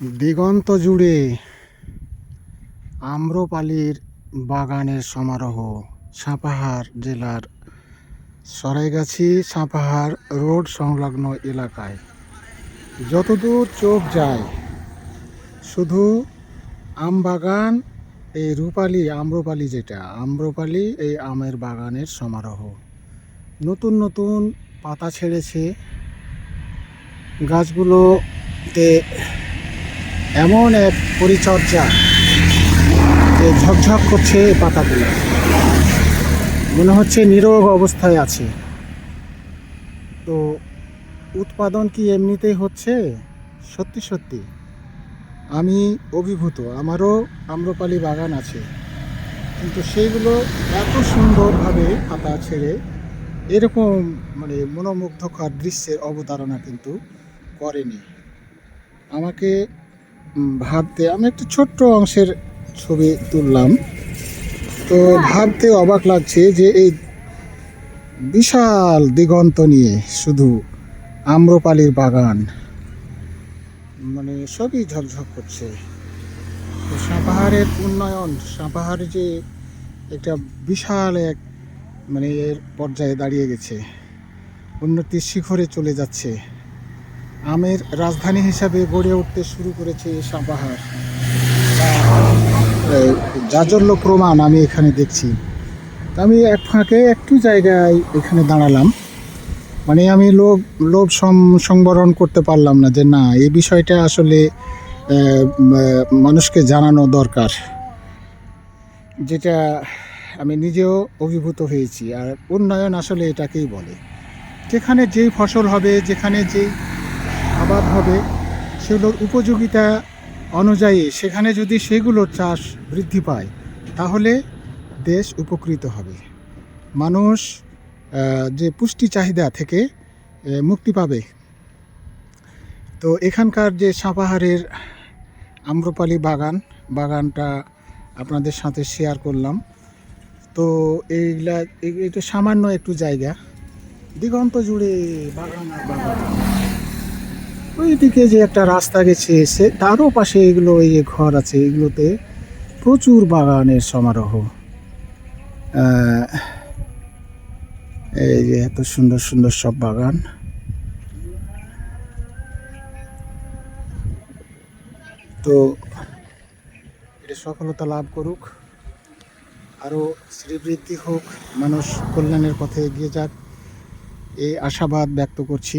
দিগন্ত জুড়ে আম্রপালির বাগানের সমারোহ সাপাহার জেলার সরাইগাছি সাপাহার রোড সংলগ্ন এলাকায়। যতদূর চোখ যায়, শুধু আম বাগান এই রূপালি আম্রপালি যেটা, আম্রপালি এই আমের বাগানের সমারোহ। নতুন নতুন পাতা ছেড়েছে। গাছগুলোতে এমন এক পরিচর্যা যে ঝকঝক করছে পাতাগুলো। মনে হচ্ছে নিরোগ অবস্থায় আছে। তো উৎপাদন কি এমনিতেই হচ্ছে? সত্যি সত্যি। আমি অভিভূত, আমারও আম্রপালি বাগান আছে। কিন্তু সেইগুলো এত সুন্দরভাবে পাতা ছেড়ে এরকম মানে মনোমুগ্ধকর দৃশ্যের অবতারণা কিন্তু করেনি। আমাকে ভাবতে আমি একটা ছোট্ট অংশের ছবি তুললাম। তো ভাবতে অবাক লাগছে যে এই বিশাল দিগন্ত নিয়ে শুধু আম্রপালির বাগান মানে সবই ঝকঝক করছে। সাপাহারের উন্নয়ন সাপাহার যে একটা বিশাল এক মানে এর পর্যায়ে দাঁড়িয়ে গেছে, উন্নতির শিখরে চলে যাচ্ছে। আমের রাজধানী হিসাবে গড়ে উঠতে শুরু করেছে সাপাহার। জাজল্য প্রমাণ আমি এখানে দেখছি। আমি এক ফাঁকে একটু জায়গায় এখানে দাঁড়ালাম। মানে আমি লোভ লোভ সংবরণ করতে পারলাম না যে না, এই বিষয়টা আসলে মানুষকে জানানো দরকার। যেটা আমি নিজেও অভিভূত হয়েছি, আর উন্নয়ন আসলে এটাকেই বলে। যেখানে যেই ফসল হবে, যেখানে যেই আবাদ হবে, সেগুলোর উপযোগিতা অনুযায়ী সেখানে যদি সেগুলোর চাষ বৃদ্ধি পায়, তাহলে দেশ উপকৃত হবে। মানুষ যে পুষ্টি চাহিদা থেকে মুক্তি পাবে। তো এখানকার যে সাপাহারের আম্রপালি বাগান, বাগানটা আপনাদের সাথে শেয়ার করলাম। তো এইগুলা এই- এটা সামান্য একটু জায়গা। দিগন্ত জুড়ে বাগান আর বাগান। ওইদিকে যে একটা রাস্তা গেছে, সে তারও পাশে এগুলো, এই যে ঘর আছে, এগুলোতে প্রচুর বাগানের সমারোহ। এই যে এত সুন্দর সুন্দর সব বাগান। তো এটা সফলতা লাভ করুক, আরও শ্রীবৃদ্ধি হোক, মানুষ কল্যাণের পথে এগিয়ে যাক, এই আশাবাদ ব্যক্ত করছি।